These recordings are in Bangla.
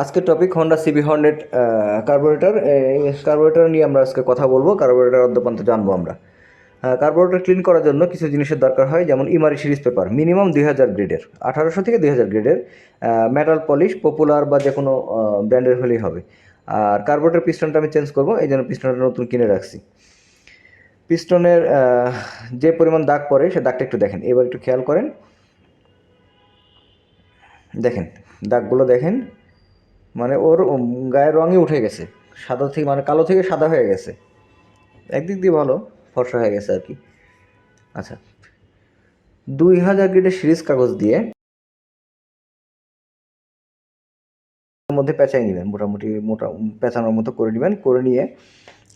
আজকের topic Honda CB hundred carburettor carburettor নিয়ে আমরা আজকে কথা বলব কার্বোরেটর অদ্যপান্ত জানব আমরা। কার্বোরেটর ক্লিন করার জন্য কিছু জিনিসের দরকার হয়, যেমন ইমারি সিরিজ পেপার মিনিমাম দুই হাজার গ্রেডের আঠারোশো থেকে দুই হাজার গ্রেডের মেটাল পলিশ পপুলার বা যে কোনো ব্র্যান্ডের হলেই হবে। আর কার্বোরেটর পিস্টনটা আমি চেঞ্জ করব, এই জন্য পিস্টনটা নতুন কিনে রাখছি। পিস্টনের যে পরিমাণ দাগ পড়ে, সে দাগটা একটু দেখেন, এবার একটু খেয়াল করেন। দেখেন, দাগগুলো দেখেন। মানে ওর গায়ের রঙই উঠে গেছে। সাদা থেকে মানে কালো থেকে সাদা হয়ে গেছে। একদিক দিয়ে ভালো, ফর্সা হয়ে গেছে আর কি। আচ্ছা দুই হাজার গ্রেডের সিরিজ কাগজ দিয়ে মধ্যে পেঁচাই নেবেন, মোটামুটি মোটা পেঁচানোর মতো করে নেবেন, করে নিয়ে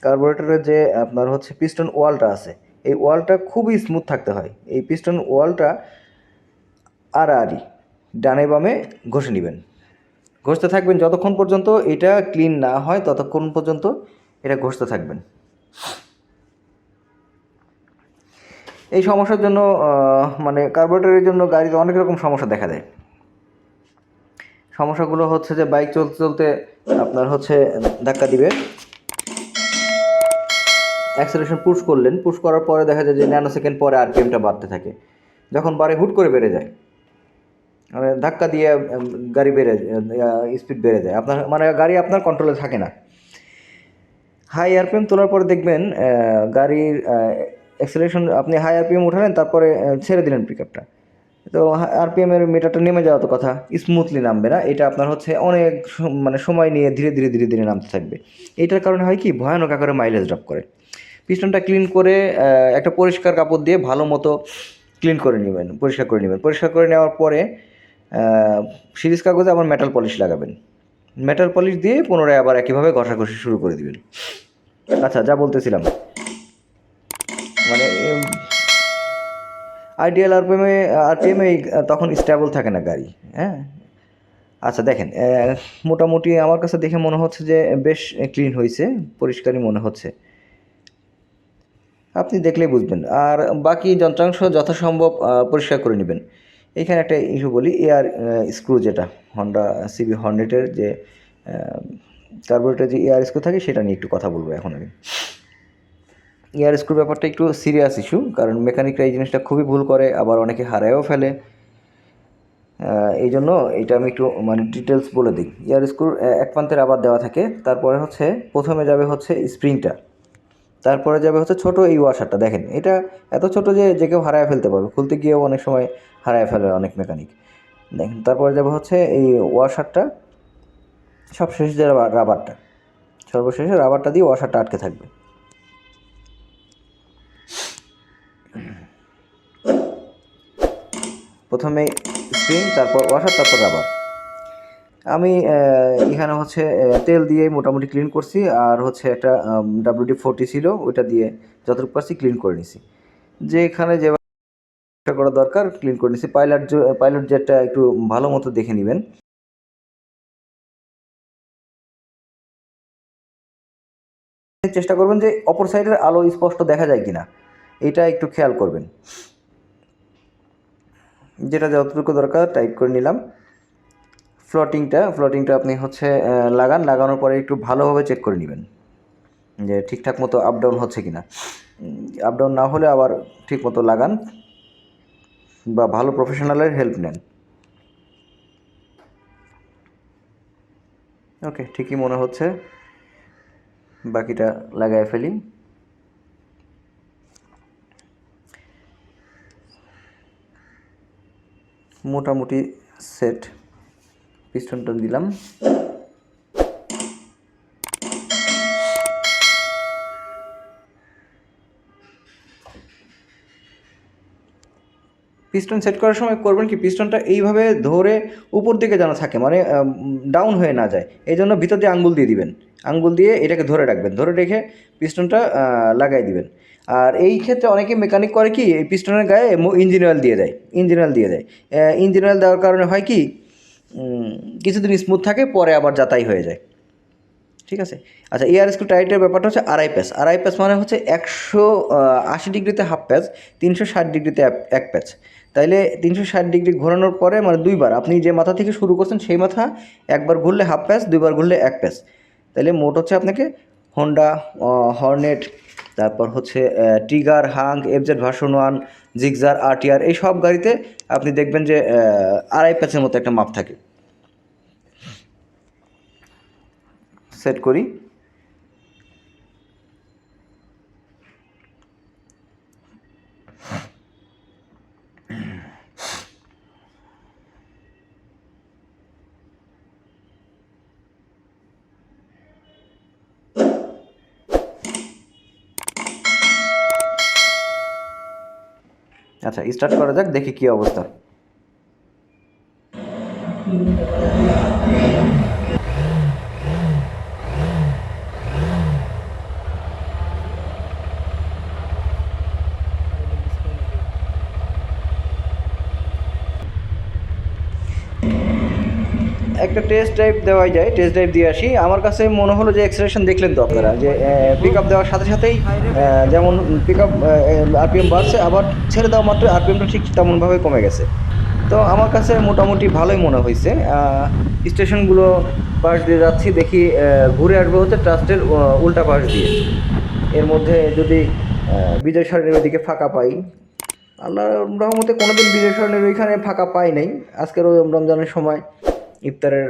কার্বোরেটরের যে আপনার হচ্ছে পিস্টন ওয়ালটা আছে, এই ওয়ালটা খুবই স্মুথ থাকতে হয়। এই পিস্টন ওয়ালটা আড়াআড়ি, ডানে বামে ঘষে নেবেন। ঘষতে থাকবেন যতক্ষণ পর্যন্ত এটা ক্লিন না হয়, ততক্ষণ পর্যন্ত এটা ঘষতে থাকবেন। এই সমস্যার জন্য মানে কার্বোরেটরের জন্য গাড়িতে অনেক রকম সমস্যা দেখা দেয়। সমস্যাগুলো হচ্ছে যে বাইক চলতে চলতে আপনার হচ্ছে ধাক্কা দিবে। অ্যাক্সেলেশন পুশ করলেন পুশ করার পরে দেখা যায় যে ন্যানো সেকেন্ড পরে আরপিএমটা বাড়তে থাকে। যখন বাড়ে হুট করে বেড়ে যায়। মানে ধাক্কা দিয়ে গাড়ি বেড়ে যায় স্পিড বেড়ে যায়। আপনার মানে গাড়ি আপনার কন্ট্রোলে থাকে না। হাই আরপিএম তোলার পরে দেখবেন গাড়ির অ্যাক্সেলেশন আপনি হাই আরপিএম উঠালেন, তারপরে ছেড়ে দিলেন পিক আপটা তো আরপিএম এর মিটারটা নেমে যাওয়া তো কথা স্মুথলি নামবে না। এটা আপনার হচ্ছে অনেক মানে সময় নিয়ে ধীরে ধীরে ধীরে ধীরে নামতে থাকবে। এটার কারণে হয় কি, ভয়ানক আকারে মাইলেজ ড্রপ করে। পিস্টনটা ক্লিন করে একটা পরিষ্কার কাপড় দিয়ে ভালো মতো ক্লিন করে নেবেন, পরিষ্কার করে নেবেন। পরিষ্কার করে নেওয়ার পরে সিরিজ কাগজে আবার মেটাল পলিশ লাগাবেন। মেটাল পলিশ দিয়ে পুনরায় আবার একইভাবে ঘষাঘষি শুরু করে দিবেন। আচ্ছা যা বলতেছিলাম। মানে আইডিয়াল আরপিএমে আরপিএমে তখন স্টেবল থাকে না গাড়ি হ্যাঁ? আচ্ছা দেখেন মোটামুটি আমার কাছে দেখে মনে হচ্ছে যে বেশ ক্লিন হয়েছে, পরিষ্কারই মনে হচ্ছে। আপনি দেখলেই বুঝবেন। আর বাকি যন্ত্রাংশ যথাসম্ভব পরিষ্কার করে নেবেন। এখানে একটা ইস্যু বলি এয়ার স্ক্রু যেটা হন্ডা সিবি হন্ড্রেডের যে কার্বোরেটর যে এয়ার স্ক্রু থাকে সেটা নিয়ে একটু কথা বলব এখন আমি। এয়ার স্ক্রু ব্যাপারটা একটু সিরিয়াস ইস্যু কারণ মেকানিকরা এই জিনিসটা খুবই ভুল করে, আবার অনেকে হারায়ও ফেলে। এই জন্য এটা আমি একটু মানে ডিটেলস বলে দিই। এয়ার স্ক্রুর এক প্রান্তের আবার দেওয়া থাকে, তারপরে হচ্ছে, প্রথমে যাবে হচ্ছে স্প্রিংটা তারপরে যাবে হচ্ছে ছোট এই ওয়াশারটা, দেখেন। এটা এত ছোট যে যে কেউ হারায় ফেলতে পারবে। খুলতে গিয়েও অনেক সময় হারায় ফেলে অনেক মেকানিক দেখেন, তারপরে যাবে হচ্ছে এই ওয়াশারটা, সবশেষে যে রাবার- রাবারটা। সর্বশেষে রাবারটা দিয়ে ওয়াশারটা আটকে থাকবে। প্রথমে স্প্রিং তারপর ওয়াশার, তারপর রাবার। আমি এখানে হচ্ছে তেল দিয়ে মোটামুটি ক্লিন করছি। আর হচ্ছে একটা ডাব্লিউডি ফোরটি ছিল, ওইটা দিয়ে যতটুকু পারছি ক্লিন করে নিছি। যে এখানে যে করা দরকার ক্লিন করে নিছি। পাইলট পাইলট জেটটা একটু ভালো মতো দেখে নেবেন। চেষ্টা করবেন যে অপর সাইডের আলো স্পষ্ট দেখা যায় কিনা। এটা একটু খেয়াল করবেন। যেটা যতটুকু দরকার টাইপ করে নিলাম। ফ্লটিংটা ফ্লটিংটা আপনি হচ্ছে লাগান, লাগানোর পরে একটু ভালোভাবে চেক করে নেবেন যে ঠিকঠাক মতো আপ ডাউন হচ্ছে কিনা। আপ ডাউন না হলে আবার ঠিক মতো লাগান বা ভালো প্রফেশনালের হেল্প নেন। ওকে ঠিকই মনে হচ্ছে। বাকিটা লাগায় ফেলি। মোটামুটি সেট পিস্টনটা দিলাম। পিস্টন সেট করার সময় করবেন কি, পিস্টনটা এইভাবে ধরে উপর দিকে যেন থাকে মানে ডাউন হয়ে না যায়। এই জন্য ভিতর দিয়ে আঙ্গুল দিয়ে দিবেন। আঙ্গুল দিয়ে এটাকে ধরে রাখবেন। ধরে রেখে পিস্টনটা লাগাই দিবেন। আর এই ক্ষেত্রে অনেকে মেকানিক করে কি, এই পিস্টনের গায়ে ইঞ্জিন অয়েল দিয়ে দেয় ইঞ্জিন অয়েল দিয়ে দেয়। ইঞ্জিন অয়েল দেওয়ার কারণে হয় কি কিছুদিন স্মুথ থাকে, পরে আবার যাতাই হয়ে যায়। ঠিক আছে? আচ্ছা এয়ার স্ক্রু টাইটের ব্যাপারটা হচ্ছে আড়াই প্যাচ আড়াই প্যাচ মানে হচ্ছে একশো আশি ডিগ্রিতে হাফ প্যাচ তিনশো ষাট ডিগ্রিতে এক প্যাচ তাইলে তিনশো ষাট ডিগ্রি ঘোরানোর পরে মানে দুইবার, আপনি যে মাথা থেকে শুরু করছেন সেই মাথা একবার ঘুরলে হাফ প্যাচ দুইবার ঘুরলে এক প্যাচ তাইলে মোট হচ্ছে আপনাকে হন্ডা হর্নেট তারপর হচ্ছে Trigger Hunk FZ version one Gixxer RTR এই সব গাড়িতে আপনি দেখবেন যে আড়াই প্যাচের মতো একটা মাপ থাকে। সেট করি। আচ্ছা স্টার্ট করা যাক দেখি কি অবস্থা। একটা টেস্ট ড্রাইভ দেওয়াই যায় টেস্ট ড্রাইভ দিয়ে আসি। আমার কাছে মনে হলো যে এক্সেলেশন দেখলেন তো আপনারা, যে পিক আপ দেওয়ার সাথে সাথেই যেমন পিক আপ আরপিএম বাড়ছে, আবার ছেড়ে দেওয়া মাত্র আরপিএমটা ঠিক তেমনভাবে কমে গেছে। তো আমার কাছে মোটামুটি ভালোই মনে হয়েছে। স্টেশনগুলো পাশ দিয়ে যাচ্ছি, দেখি ঘুরে আসব হচ্ছে ট্রাস্টের উল্টা পাশ দিয়ে। এর মধ্যে যদি বিজয় সরণির ওইদিকে ফাঁকা পাই। আল্লাহ রহমতে কোনোদিন বিজয় সরণির ওইখানে ফাঁকা পাই নাই। আজকের রমজানের সময়। ইফতারের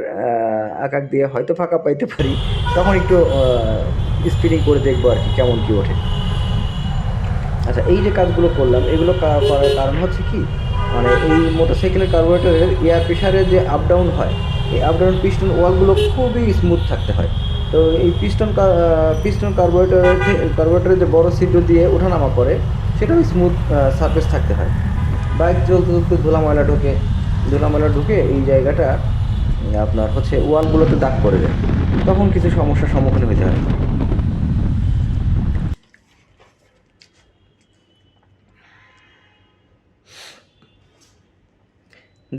আকাক দিয়ে হয়তো ফাঁকা পাইতে পারি, তখন একটু স্পিনিং করে দেখব আর কি, কেমন কি ওঠে। আচ্ছা এই যে কাজগুলো করলাম, এগুলো করার কারণ হচ্ছে কি মানে এই মোটরসাইকেলের কার্বোরেটরের এয়ার প্রেশারের যে আপ ডাউন হয়, এই আপ ডাউন পিস্টন ওয়ালগুলো খুবই স্মুথ থাকতে হয়। তো এই পিস্টন পিস্টন কার্বোরেটরের কার্বোরেটরের যে বড় ছিদ্র দিয়ে ওঠানামা করে সেটাও স্মুথ সারফেস থাকতে হয়। বাইক চলতে চলতে ধুলা ময়লা ঢোকে ধুলা ময়লা ঢুকে এই জায়গাটা আপনার হচ্ছে ওয়ালগুলোতে দাগ পড়ে যায়। তখন কিছু সমস্যার সম্মুখীন হতে হয়।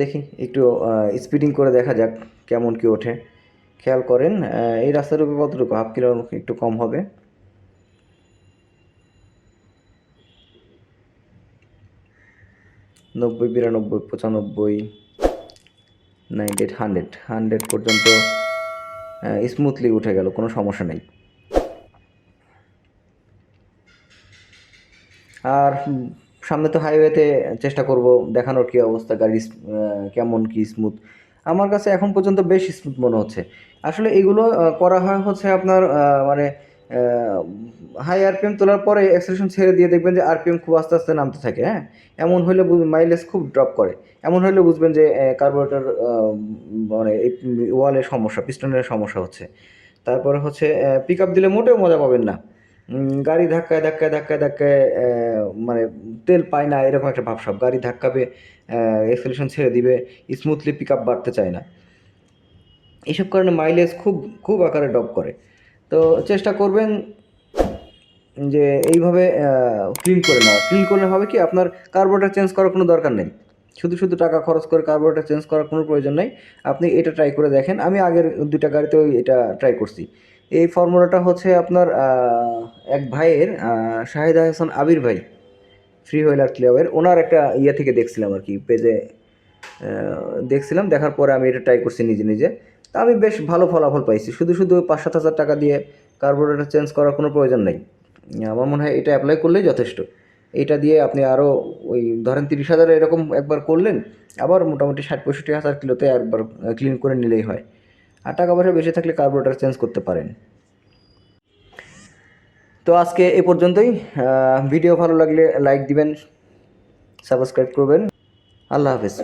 দেখি, একটু স্পিডিং করে দেখা যাক কেমন কি ওঠে। খেয়াল করেন এই রাস্তাটুকু কতটুকু? হাফ কিলো একটু কম হবে। নব্বই, বিরানব্বই, পঁচানব্বই। নাইনটি এইট হান্ড্রেড হান্ড্রেড পর্যন্ত স্মুথলি উঠে গেল, কোনো সমস্যা নেই। আর সামনে তো হাইওয়েতে চেষ্টা করব দেখানোর কি অবস্থা, গাড়ি কেমন কি স্মুথ আমার কাছে এখন পর্যন্ত বেশ স্মুথ মনে হচ্ছে। আসলে এগুলো করা হয় হচ্ছে আপনার মানে হাই আরপিএম তোলার পরে অ্যাক্সেলেশন ছেড়ে দিয়ে দেখবেন যে আরপিএম খুব আস্তে আস্তে নামতে থাকে হ্যাঁ? এমন হলে মাইলেজ খুব ড্রপ করে। এমন হলে বুঝবেন যে কার্বোরেটর মানে এই ওয়ালের সমস্যা পিস্টনের সমস্যা হচ্ছে। তারপরে হচ্ছে পিক আপ দিলে মোটেও মজা পাবেন না। গাড়ি ধাক্কায় ধাক্কায় ধাক্কায় ধাক্কায় মানে তেল পায় না, এরকম একটা ভাবসাব। গাড়ি ধাক্কাবে এক্সেলেশন ছেড়ে দিবে স্মুথলি পিক আপ বাড়তে চায় না। এইসব কারণে মাইলেজ খুব খুব আকারে ড্রপ করে। তো চেষ্টা করবেন যে এইভাবে ক্লিন করে নেওয়া। ক্লিন করলে হবে কি, আপনার কার্বোরেটর চেঞ্জ করার কোনো দরকার নেই। শুধু শুধু টাকা খরচ করে কার্বোরেটর চেঞ্জ করার কোনো প্রয়োজন নেই। আপনি এটা ট্রাই করে দেখেন। আমি আগের দুইটা গাড়িতেও এটা ট্রাই করছি। এই ফর্মুলাটা হচ্ছে আপনার এক ভাইয়ের শাহিদ হাসান আবির ভাই ফ্রি হুইলার ক্লিয়ারের ওনার একটা ইয়ে থেকে দেখছিলাম আর কি পেজে দেখছিলাম। দেখার পরে আমি এটা ট্রাই করছি নিজে নিজে। তা আমি বেশ ভালো ফলাফল পাইছি। শুধু শুধু পাঁচ সাত হাজার টাকা দিয়ে কার্বোরেটর চেঞ্জ করার কোনো প্রয়োজন নেই। আমার মনে হয় এটা অ্যাপ্লাই করলেই যথেষ্ট। এইটা দিয়ে আপনি আরও ওই ধরেন তিরিশ হাজার এরকম একবার করলেন, আবার মোটামুটি ষাট পঁয়ষট্টি হাজার কিলোতে একবার ক্লিন করে নিলেই হয়। আর টাকা পয়সা বেশি থাকলে কার্বোরেটর চেঞ্জ করতে পারেন। তো আজকে এ পর্যন্তই। ভিডিও ভালো লাগলে লাইক দিবেন সাবস্ক্রাইব করবেন। আল্লাহ হাফেজ।